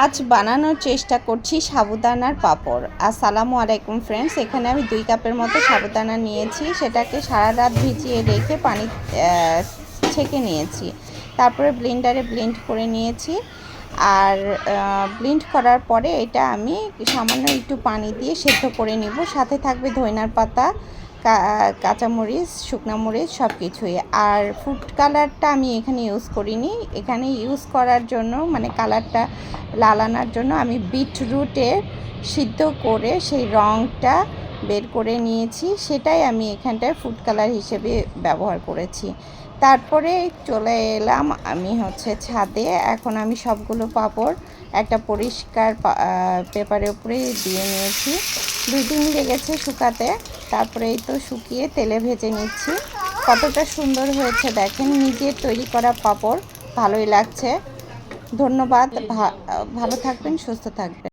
আজ বানানোর চেষ্টা করছি সাবুদানার পাঁপড়। আসসালামু আলাইকুম ফ্রেন্ডস এখানে আমি দুই কাপের মতো সাবুদানা নিয়েছি, সেটাকে সারা রাত ভিজিয়ে রেখে পানি ছেঁকে নিয়েছি। তারপরে ব্লেন্ডারে ব্লেন্ড করে নিয়েছি। আর ব্লেন্ড করার পরে এটা আমি সামান্য একটু পানি দিয়ে সেদ্ধ করে নিব। সাথে থাকবে ধইনার পাতা কাঁচামরিচ, শুকনা মরিচ সব কিছুই আর ফুড কালারটা আমি এখানে ইউজ করিনি। এখানে ইউজ করার জন্য মানে কালারটা লাল আনার জন্য আমি বিটরুটের সিদ্ধ করে সেই রঙটা বের করে নিয়েছি। সেটাই আমি এখানটায় ফুড কালার হিসেবে ব্যবহার করেছি। তারপরে চলে এলাম আমি হচ্ছে ছাদে। এখন আমি সবগুলো পাপড় একটা পরিষ্কার পেপারের উপরে দিয়ে নিয়েছি। দুই দিন লেগেছে শুকাতে। তারপরে এই তো শুকিয়ে তেলে ভেজে নিচ্ছি। কতটা সুন্দর হয়েছে দেখেন। নিজের তৈরি করা পাপড়, ভালোই লাগছে। ধন্যবাদ। ভালো থাকবেন, সুস্থ থাকবেন।